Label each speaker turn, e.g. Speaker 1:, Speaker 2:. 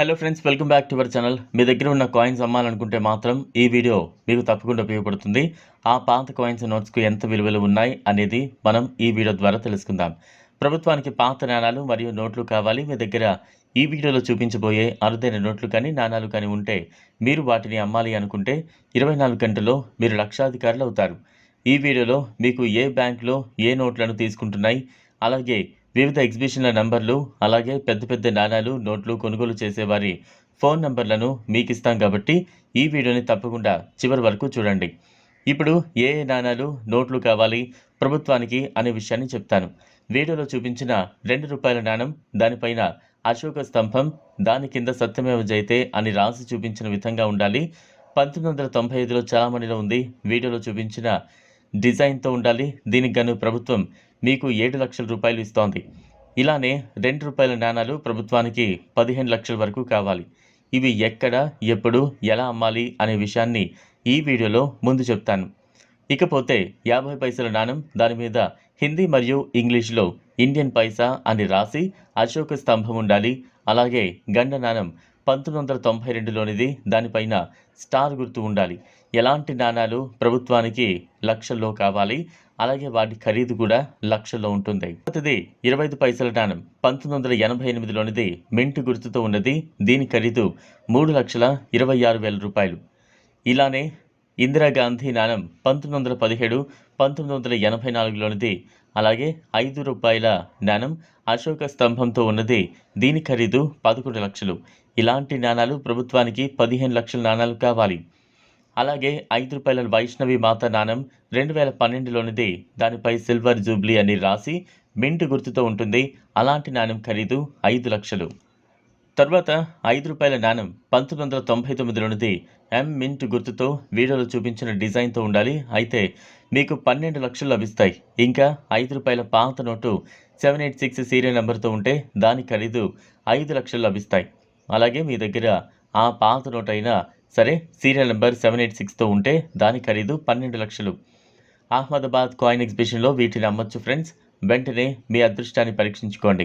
Speaker 1: Hello friends welcome back to our channel మీ దగ్గర ఉన్న coins అమ్మాలనుకుంటే మాత్రం ఈ వీడియో మీకు తప్పకుండా ఉపయోగపడుతుంది. ఆ పాత కాయిన్స్ నోట్స్కు ఎంత విలువలు ఉన్నాయి అనేది మనం ఈ వీడియో ద్వారా తెలుసుకుందాం. ప్రభుత్వానికి పాత నాణాలు మరియు నోట్లు కావాలి. మీ దగ్గర ఈ వీడియోలో చూపించబోయే అరుదైన నోట్లు కానీ నాణాలు కానీ ఉంటే మీరు వాటిని అమ్మాలి అనుకుంటే ఇరవై నాలుగు గంటల్లో మీరు లక్షాధికారులు అవుతారు. ఈ వీడియోలో మీకు ఏ బ్యాంకులో ఏ నోట్లను తీసుకుంటున్నాయి? అలాగే వివిధ ఎగ్జిబిషన్ల నంబర్లు అలాగే పెద్ద పెద్ద నాణాలు నోట్లు కొనుగోలు చేసేవారి ఫోన్ నంబర్లను మీకు ఇస్తాం కాబట్టి ఈ వీడియోని తప్పకుండా చివరి వరకు చూడండి. ఇప్పుడు ఏ ఏ నాణాలు నోట్లు కావాలి ప్రభుత్వానికి అనే విషయాన్ని చెప్తాను. వీడియోలో చూపించిన రెండు రూపాయల నాణం దానిపైన అశోక స్తంభం దాని కింద సత్యమేవ జైతే అని రాసి చూపించిన విధంగా ఉండాలి. పంతొమ్మిది వందల తొంభై ఐదులో చలామణిలో ఉంది. వీడియోలో చూపించిన డిజైన్తో ఉండాలి. దీనికి గాను ప్రభుత్వం మీకు ఏడు లక్షల రూపాయలు ఇస్తోంది. ఇలానే రెండు రూపాయల నాణాలు ప్రభుత్వానికి పదిహేను లక్షల వరకు కావాలి. ఇవి ఎక్కడ ఎప్పుడు ఎలా అమ్మాలి అనే విషయాన్ని ఈ వీడియోలో ముందు చెప్తాను. ఇకపోతే యాభై పైసల నాణం దాని మీద హిందీ మరియు ఇంగ్లీష్లో ఇండియన్ పైసా అని రాసి అశోక స్తంభం ఉండాలి. అలాగే గండ నాణం పంతొమ్మిది వందల తొంభై రెండులోనిది దానిపైన స్టార్ గుర్తు ఉండాలి. ఎలాంటి నాణాలు ప్రభుత్వానికి లక్షల్లో కావాలి అలాగే వాటి ఖరీదు కూడా లక్షల్లో ఉంటుంది. మొదటిది ఇరవై ఐదు పైసల నాణం. పంతొమ్మిది వందల ఎనభై ఎనిమిదిలోనిది మింట్ గుర్తుతో ఉన్నది. దీని ఖరీదు మూడు లక్షల ఇరవై ఆరు వేల రూపాయలు. ఇలానే ఇందిరాగాంధీ నాణం పంతొమ్మిది వందల పదిహేడు పంతొమ్మిది వందల ఎనభై నాలుగులోనిది అలాగే ఐదు రూపాయల నాణం అశోక స్తంభంతో ఉన్నది. దీని ఖరీదు పదకొండు లక్షలు. ఇలాంటి నాణాలు ప్రభుత్వానికి పదిహేను లక్షల నాణాలు కావాలి. అలాగే ఐదు రూపాయల వైష్ణవి మాత నాణం రెండు వేల పన్నెండులోనిది. దానిపై సిల్వర్ జూబ్లీ అని రాసి మింట్ గుర్తుతో ఉంటుంది. అలాంటి నాణం ఖరీదు ఐదు లక్షలు. తర్వాత ఐదు రూపాయల నాణం పంతొమ్మిది వందల తొంభై తొమ్మిదిలోనిది ఎం మింట్ గుర్తుతో వీడియోలో చూపించిన డిజైన్తో ఉండాలి. అయితే మీకు పన్నెండు లక్షలు లభిస్తాయి. ఇంకా ఐదు రూపాయల పాత note seven eight six serial నెంబర్తో ఉంటే దాని ఖరీదు ఐదు లక్షలు లభిస్తాయి. అలాగే మీ దగ్గర ఆ పాత నోట్ అయినా సరే సీరియల్ నెంబర్ సెవెన్ ఎయిట్ సిక్స్తో ఉంటే దాని ఖరీదు పన్నెండు లక్షలు. అహ్మదాబాద్ కాయిన్ ఎగ్జిబిషన్లో వీటిని అమ్మొచ్చు ఫ్రెండ్స్. వెంటనే మీ అదృష్టాన్ని పరీక్షించుకోండి.